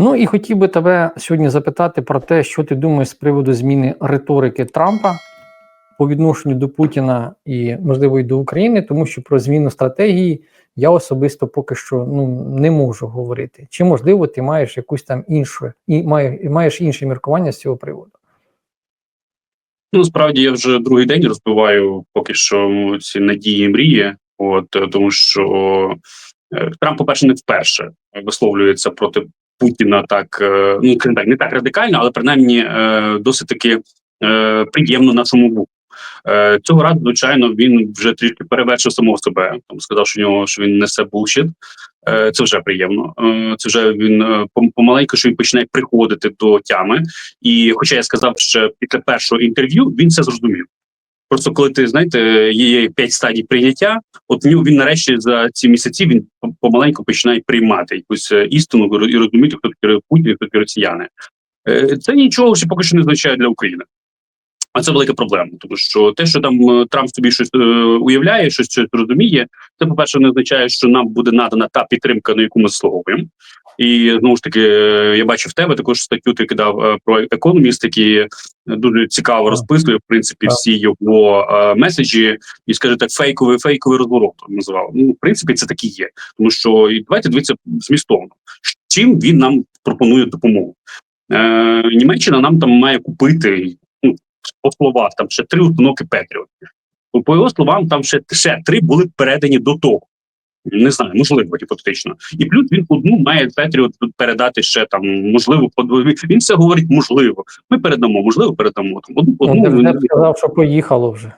Ну і хотів би тебе сьогодні запитати про те, що ти думаєш з приводу зміни риторики Трампа по відношенню до Путіна і, можливо, і до України, тому що про зміну стратегії я особисто поки що ну не можу говорити. Чи можливо ти маєш якусь там іншу і маєш, інше міркування з цього приводу? Ну, справді я вже другий день розбиваю поки що ці надії і мрії. От тому, що е, Трамп, по-перше, не вперше висловлюється проти Путіна так, е, ну так, не так радикально, але принаймні е, досить таки е, приємно нашому. Е, Цього разу, звичайно, він вже трішки перевершив самого себе. Там сказав, що нього що він несе булшіт. Це вже приємно. Це вже він помаленьку, що він починає приходити до тями. І, хоча я сказав, що після першого інтерв'ю він це зрозумів. Просто коли ти знаєте, є п'ять стадій прийняття, от в нього він нарешті за ці місяці він помаленьку починає приймати якусь е, істину і розуміти, хто такі Путін, хто такі росіяни. Е, Це нічого ще поки що не означає для України. А це велика проблема, тому що те, що там е, Трамп собі щось е, уявляє, щось, щось розуміє, це по перше не означає, що нам буде надана та підтримка, на яку ми заслуговуємо. І знову ж таки, е, я бачив тебе також статтю. Ти кидав е, про економіст, який дуже цікаво розписує в принципі всі його е, меседжі, і скаже так, фейковий фейковий розворот називав. Ну, в принципі, це так і є, тому що і давайте дивитися змістовно. Чим він нам пропонує допомогу? Е, Німеччина нам там має купити ну, по словах там ще три установки Петріот. По його словам, там ще, ще три були передані до того. Не знаю, можливо, гіпотетично. І плюс він одну має Петріот передати ще там, можливо, по Він все говорить можливо. Ми передамо, можливо, передамо. Там одну, Ну, одну вже сказав, що поїхало вже.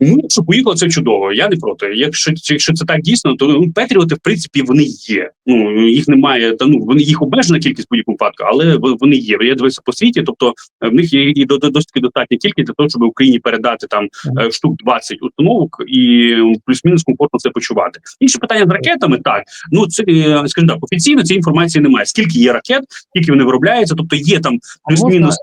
Ну, якщо поїхало, це чудово. Я не проти. Якщо якщо це так дійсно, то ну, Петріоти, в принципі, вони є. Ну їх немає, та ну вони їх обмежена кількість в будь-якому випадку, але вони є. Я дивився по світі, тобто е, в них є і до, до- досить достатня кількість для того, щоб Україні передати там е, штук 20 установок і плюс-мінус комфортно це почувати. Інше питання з ракетами, так ну це е, скажімо так, офіційно цієї інформації немає. Скільки є ракет, скільки вони виробляються, тобто є там плюс-мінус.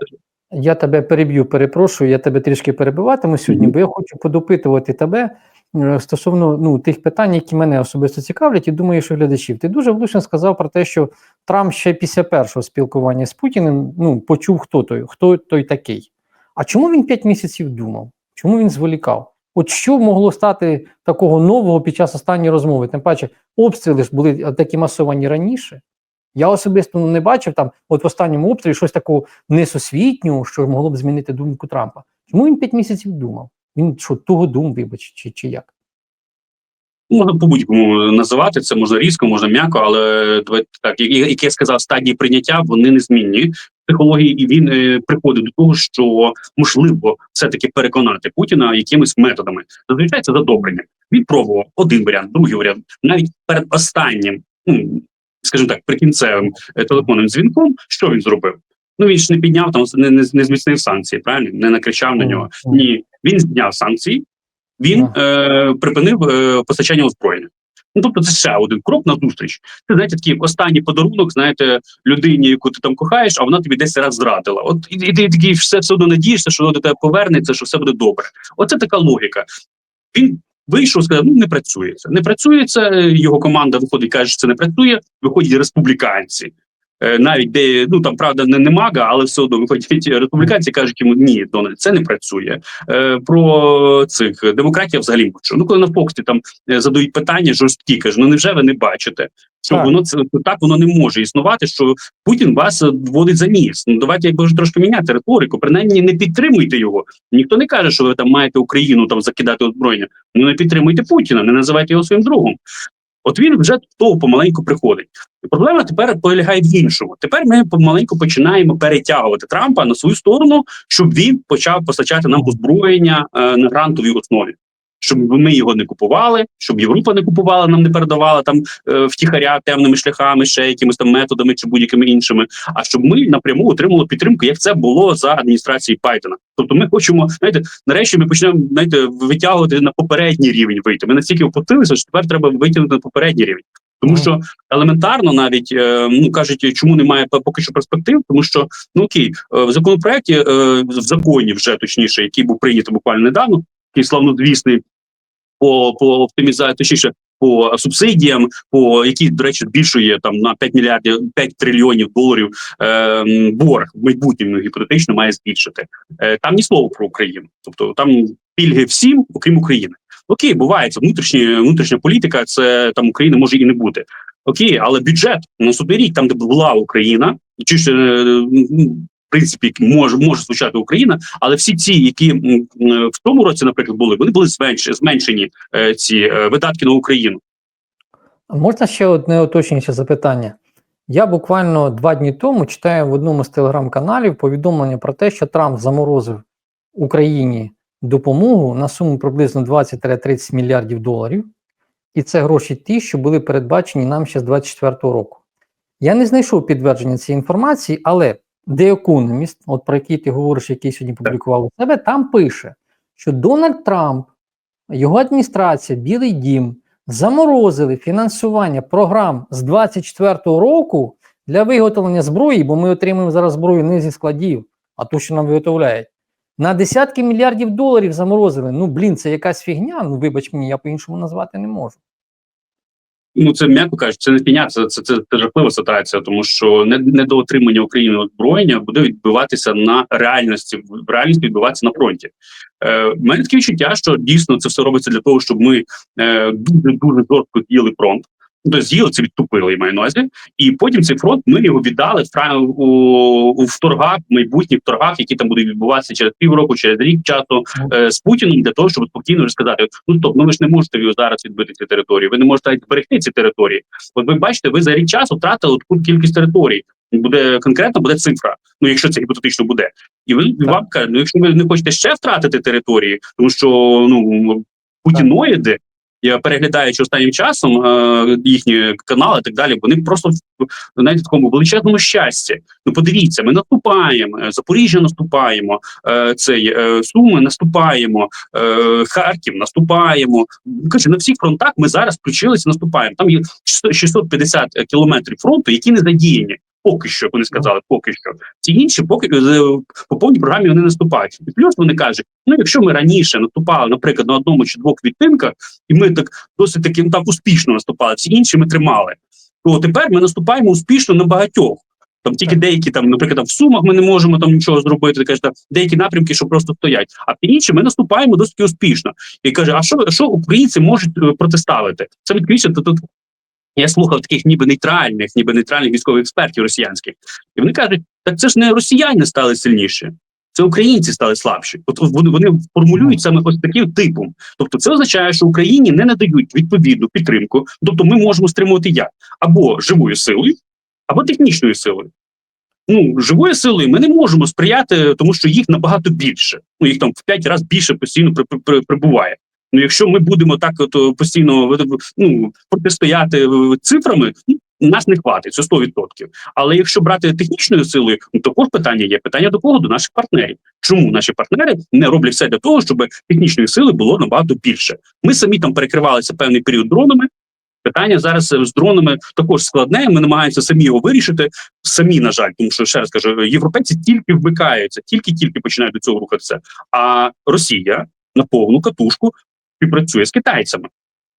Я тебе переб'ю, перепрошую, я тебе трішки перебиватиму сьогодні, бо я хочу подопитувати тебе е, стосовно ну, тих питань, які мене особисто цікавлять, і думаю, що глядачів. Ти дуже влучно сказав про те, що Трамп ще після першого спілкування з Путіним ну, почув, хто той, хто той такий. А чому він 5 місяців думав? Чому він зволікав? От що могло стати такого нового під час останньої розмови? Тим паче, обстріли ж були такі масовані раніше. Я особисто ну, не бачив там, от в останньому обстрілі щось такого несусвітнього, що могло б змінити думку Трампа. Чому він 5 місяців думав? Він що того дум, вибач, чи, чи як? Можна по будь-якому називати це можна різко, можна м'яко, але так, як, я сказав, стадії прийняття вони незмінні психології, і він е, приходить до того, що можливо все-таки переконати Путіна якимись методами. Зазвичай це задобрення. Він пробував один варіант, другий варіант, навіть перед останнім, ну скажімо так, прикінцевим е, телефонним дзвінком, що він зробив? Ну він ж не підняв там, не, не, не зміцнив санкції, правильно? Не накричав на нього. Ні, він зняв санкції, він е, припинив е, постачання озброєння. Ну, тобто, це ще один крок на зустріч. Це знаєте, такий останній подарунок, знаєте, людині, яку ти там кохаєш, а вона тобі десь раз зрадила. От і, і ти такий все, все одно надієшся, що воно до тебе повернеться, що все буде добре. Оце така логіка. Він вийшов, сказав: ну не працює це. Не працює це. Його команда виходить, каже, що це не працює. Виходять республіканці. Е, навіть де ну там правда не, не мага, але все одно виходять республіканці, кажуть йому ні, Дональд, це не працює. Е, про цих демократів взагалі мовчу. Ну коли на Фоксі там е, задають питання жорсткі, каже, ну невже ви не бачите? Що Так. воно це так воно не може існувати, що Путін вас вводить за ніс. Ну давайте якби трошки міняти риторику. Принаймні не підтримуйте його. Ніхто не каже, що ви там маєте Україну там закидати озброєння. Ну не підтримуйте Путіна, не називайте його своїм другом. От він вже того помаленьку приходить. І проблема тепер полягає в іншому. Тепер ми помаленьку починаємо перетягувати Трампа на свою сторону, щоб він почав постачати нам озброєння е, на грантовій основі. Щоб ми його не купували, щоб Європа не купувала, нам не передавала там е, втіхаря темними шляхами, ще якимись там методами чи будь-якими іншими. А щоб ми напряму отримали підтримку, як це було за адміністрації Байдена. Тобто, ми хочемо, знаєте, нарешті ми почнемо знаєте, витягувати на попередній рівень вийти. Ми настільки опустилися, що тепер треба витягнути на попередній рівень. Тому що елементарно навіть е, ну кажуть, чому немає поки що перспектив, тому що ну окей, е, в законопроекті, в законі вже точніше, який був прийнятий буквально недавно, який славнозвісний по по оптимізації, точніше по субсидіям, по які, до речі, збільшує там на 5 мільярдів 5 трильйонів доларів е, борг в майбутньому гіпотетично має збільшити. Е, там ні слова про Україну, тобто там пільги всім, окрім України. Окей, буває це внутрішні внутрішня політика. Це там України може і не бути. Окей, але бюджет на наступний рік, там де була Україна, чи ж принципі може може звучати Україна, але всі ці, які в тому році, наприклад, були, вони були зменшені, зменшені е, ці е, видатки на Україну. Можна ще одне уточнююче запитання? Я буквально два дні тому читаю в одному з телеграм-каналів повідомлення про те, що Трамп заморозив Україні допомогу на суму приблизно 20-30 мільярдів доларів, і це гроші ті, що були передбачені нам ще з 24-го року. Я не знайшов підтвердження цієї інформації, але The Economist, от про який ти говориш, який сьогодні публікував у себе, там пише, що Дональд Трамп, його адміністрація, Білий Дім заморозили фінансування програм з 24-го року для виготовлення зброї, бо ми отримуємо зараз зброю не зі складів, а ту, що нам виготовляють. На десятки мільярдів доларів заморозили. Ну, блін, це якась фігня. Ну, вибач мені, я по-іншому назвати не можу. Ну це м'яко кажуть, це не піня, це, це, це, це жахлива ситуація, тому що не, недоотримання України озброєння буде відбиватися на реальності, в реальності відбуватися на фронті. Е, мене таке відчуття, що дійсно це все робиться для того, щоб ми е, дуже дуже жорстко діяли фронт. Ну, Тобто з'їли це відтупили, я маю на увазі. і потім цей фронт ми його віддали в у, у вторгах, майбутніх вторгах, які там будуть відбуватися через півроку, через рік часу е, з Путіним для того, щоб спокійно вже сказати: ну стоп, ну ви ж не можете зараз відбити ці території. Ви не можете навіть зберегти ці території. От ви бачите, ви за рік часу втратили таку кількість територій. Буде конкретно буде цифра. Ну якщо це гіпотетично буде, і ви Так. вам кажуть, ну якщо ви не хочете ще втратити території, тому що ну путіноїди. Я переглядаючи останнім часом е, їхні канали і так далі, вони просто навіть в такому величезному щасті. Ну подивіться, ми наступаємо, е, Запоріжжя наступаємо, е, цей е, Суми наступаємо, е, Харків наступаємо. Каже, на всіх фронтах ми зараз включилися, наступаємо. Там є 650 кілометрів фронту, які не задіяні. Поки що вони сказали, поки що ці інші, поки е, по повній програмі вони наступають. І плюс вони кажуть: ну якщо ми раніше наступали, наприклад, на одному чи двох відтинках, і ми так досить таки ну, так успішно наступали, всі інші ми тримали. То тепер ми наступаємо успішно на багатьох. Там тільки деякі там, наприклад, там, в сумах ми не можемо там нічого зробити. Каже, там, деякі напрямки, що просто стоять. А всі інші ми наступаємо досить успішно. І каже: а що, що українці можуть е, протиставити? Це відповідно тут. Я слухав таких ніби нейтральних, ніби нейтральних військових експертів росіянських, і вони кажуть: так це ж не росіяни стали сильніші, це українці стали слабші. От вони, вони формулюють саме ось таким типом. Тобто, це означає, що Україні не надають відповідну підтримку. Тобто, ми можемо стримувати як або живою силою, або технічною силою. Ну, живою силою ми не можемо сприяти, тому що їх набагато більше. Ну їх там в п'ять разів більше постійно при, при, при- прибуває. Ну, якщо ми будемо так от постійно ну, протистояти цифрами, ну, нас не хватить, це 100%. Але якщо брати технічною силою, ну також питання є. Питання до кого? До наших партнерів. Чому наші партнери не роблять все для того, щоб технічної сили було набагато більше? Ми самі там перекривалися певний період дронами. Питання зараз е, з дронами також складне. Ми намагаємося самі його вирішити. Самі, на жаль, тому що ще раз кажу, європейці тільки вмикаються, тільки-тільки починають до цього рухатися. А Росія на повну катушку співпрацює з китайцями.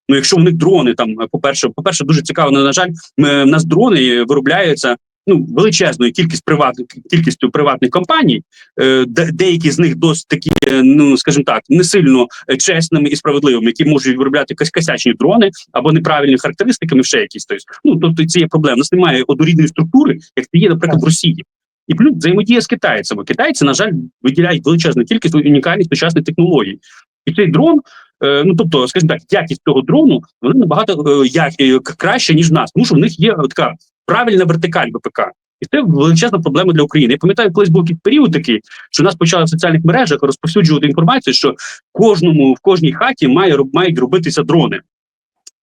Ну, якщо в них дрони там, по перше, по перше, дуже цікаво. На жаль, ми, в нас дрони виробляються ну величезною кількість приватних кількістю приватних компаній. Е, де, деякі з них досить такі, е, ну скажімо так, не сильно е, чесними і справедливими, які можуть виробляти косячні дрони або неправильні характеристиками, ще якісь. Тобто, ну тобто це є проблема. У нас немає однорідної структури, як це є, наприклад, в Росії. І плюс взаємодія з китайцями. Китайці, на жаль, виділяють величезну кількість унікальних сучасних технологій. І цей дрон, е, ну тобто, скажімо так, якість цього дрону вона набагато е, як, е, краще, ніж нас, тому що в них є е, така правильна вертикаль ВПК. І це величезна проблема для України. Я пам'ятаю, колись був якийсь період такий, що нас почали в соціальних мережах розповсюджувати інформацію, що кожному в кожній хаті має мають робитися дрони.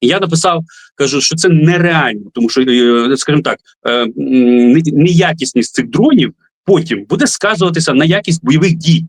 І я написав, кажу, що це нереально, тому що, е, скажімо так, е, неякісність цих дронів потім буде сказуватися на якість бойових дій.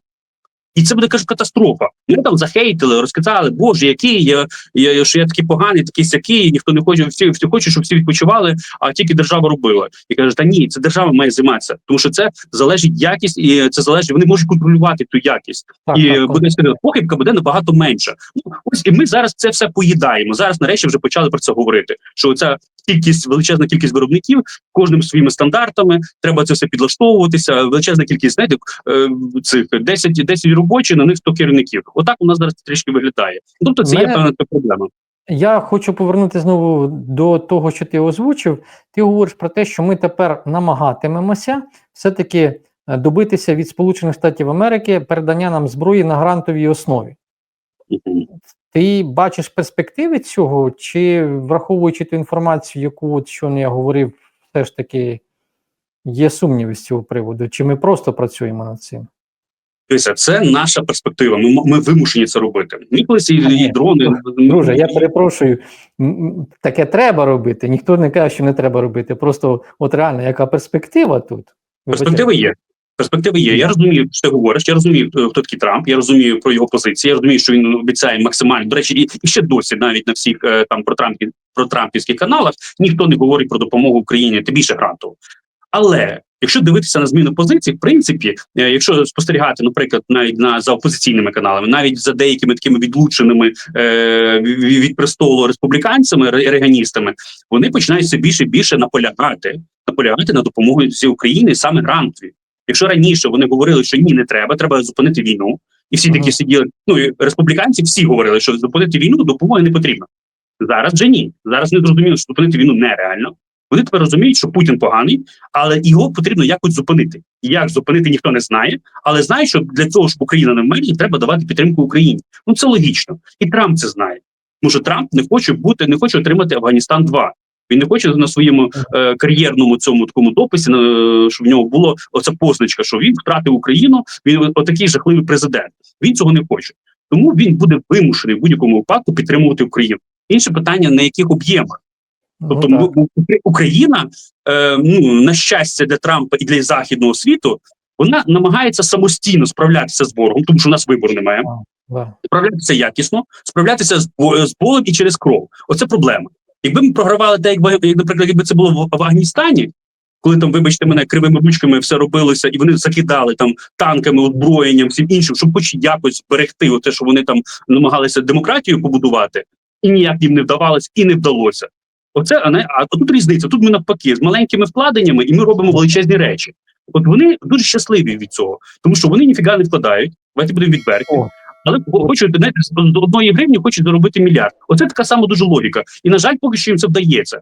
І це буде каже катастрофа. Ми там захейтили, розказали, боже, який я, я що я такий поганий, такий сякий, ніхто не хоче, всі, всі хочуть, щоб всі відпочивали, а тільки держава робила. І каже, та ні, це держава має займатися, тому що це залежить якість, і це залежить. Вони можуть контролювати ту якість Так, і так, буде сказати, похибка буде набагато менша. Ну ось і ми зараз це все поїдаємо. Зараз нарешті вже почали про це говорити. Що ця кількість, величезна кількість виробників, кожним своїми стандартами, треба це все підлаштовуватися. Величезна кількість знаєте, е, цих 10, 10 робочих, на них 100 керівників. Отак у нас зараз трішки виглядає. Тобто, це є певна проблема. Я хочу повернути знову до того, що ти озвучив. Ти говориш про те, що ми тепер намагатимемося все-таки е, добитися від Сполучених Штатів Америки передання нам зброї на грантовій основі. Ти бачиш перспективи цього, чи враховуючи ту інформацію, яку от щойно я говорив, все ж таки є сумніви з цього приводу, чи ми просто працюємо над цим? Дивися, це наша перспектива. Ми, ми вимушені це робити. Ми колись і, і дрони. Друже, я перепрошую, таке треба робити. Ніхто не каже, що не треба робити. Просто от реально, яка перспектива тут? Перспективи є. Перспективи є. Я розумію, що ти говориш. Я розумію, е, хто такий Трамп. Я розумію про його позиції. Я розумію, що він обіцяє максимально. До речі, і, ще досі, навіть на всіх е, там про Трампі про Трампівських каналах, ніхто не говорить про допомогу Україні, тим більше гранту. Але якщо дивитися на зміну позицій, в принципі, е, якщо спостерігати, наприклад, навіть на за опозиційними каналами, навіть за деякими такими відлученими е, від, престолу республіканцями, реганістами, вони починають все більше і більше наполягати, наполягати на допомогу зі України саме грантові. Якщо раніше вони говорили, що ні, не треба, треба зупинити війну, і всі такі сиділи. Ну і республіканці всі говорили, що зупинити війну допомоги не потрібно. Зараз вже ні. Зараз не зрозуміло, що зупинити війну нереально. Вони тепер розуміють, що Путін поганий, але його потрібно якось зупинити. Як зупинити, ніхто не знає, але знає, що для цього, щоб Україна не вмерла, треба давати підтримку Україні. Ну це логічно, і Трамп це знає. Тому що Трамп не хоче бути, не хоче отримати Афганістан 2 Він не хоче на своєму е, кар'єрному цьому такому дописі, е, щоб в нього було оця позначка, що він втратив Україну. Він отакий жахливий президент. Він цього не хоче. Тому він буде вимушений в будь-якому випадку підтримувати Україну. Інше питання на яких об'ємах. Тобто Ну, так. ну, Укра- Україна, е, ну на щастя для Трампа і для західного світу, вона намагається самостійно справлятися з ворогом, тому що у нас вибору немає. Справлятися якісно, справлятися з, з болем і через кров. Оце проблема. Якби ми програвали так, як, в- як, наприклад, якби це було в, в Афганістані, коли там, вибачте мене, кривими ручками все робилося, і вони закидали там танками, озброєнням, всім іншим, щоб хоч якось зберегти те, що вони там намагалися демократію побудувати, і ніяк їм не вдавалося і не вдалося. Оце а не а тут різниця. Тут ми навпаки з маленькими вкладеннями, і ми робимо величезні речі. От вони дуже щасливі від цього, тому що вони ніфіга не вкладають. Давайте будемо відверті. Але хочуть з з одної гривні хочуть заробити мільярд. Оце така сама дуже логіка. І на жаль, поки що їм це вдається.